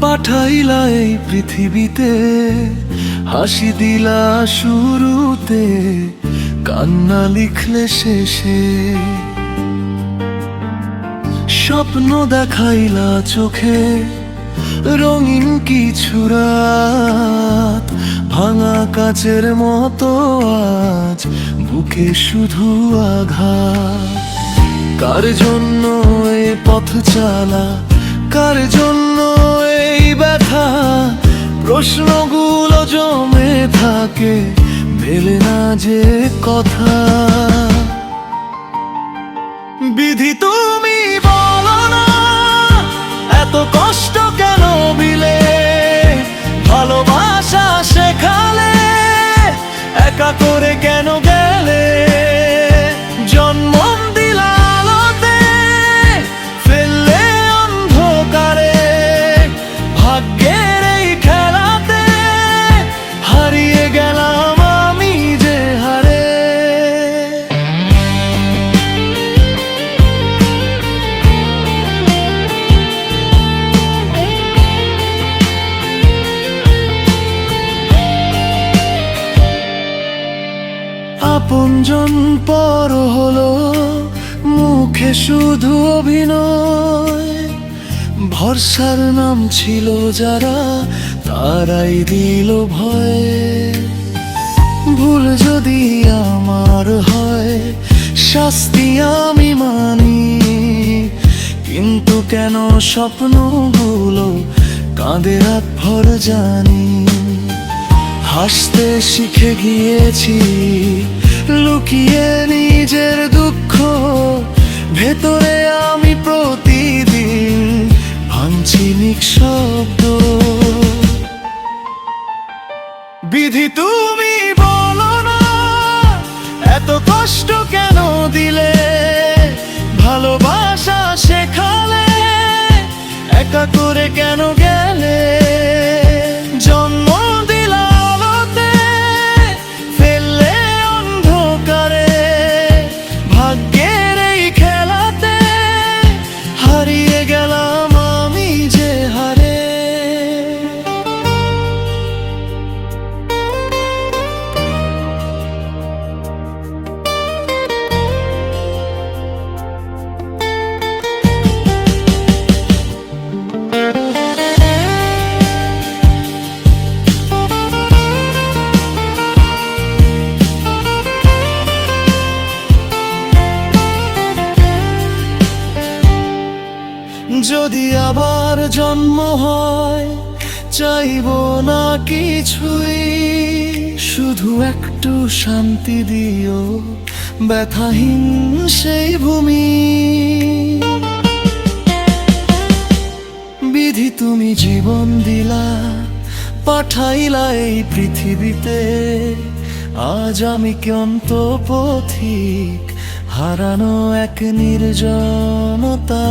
পাঠাইলা এই পৃথিবীতে। হাসি দিলা শুরুতে, কান্না লিখলে শেষে। স্বপ্ন দেখাইলা চোখে, রঙিন কিছু রাত। ভাঙা কাচের মতো আজ, বুকে শুধু আঘাত। কার জন্য এই পথ চালা? কার জন্য এই ব্যথা? প্রশ্নগুলো জমে থাকে মেলে না যে কথা। বিধি তুমি আপনজন পর হলো মুখে শুধু অভিনয়। ভরসার নাম ছিল যারা, তারাই দিল ভয়। ভুল যদি আমার হয়, শাস্তি আমি মানি। কিন্তু কেন স্বপ্নগুলো কাঁদে রাত ভর জানি? হাসতে শিখে গিয়েছি লুকিয়ে নিজের দুঃখ, ভেতরে আমি প্রতিদিন ভাঙছি নিঃশব্দ। বিধি তুমি বলো না, এত কষ্ট কেন দিলে? ভালোবাসা শেখালে, একা করে কেন যদি আবার জন্ম হয়, চাইব না কিছুই। শুধু একটু শান্তি দিও, ব্যথাহীন সেই ভূমি। বিধি তুমি জীবন দিলা, পাঠাইলা এই পৃথিবীতে। আজ আমি ক্যন্ত পথিক হারানো এক নির্জনতা।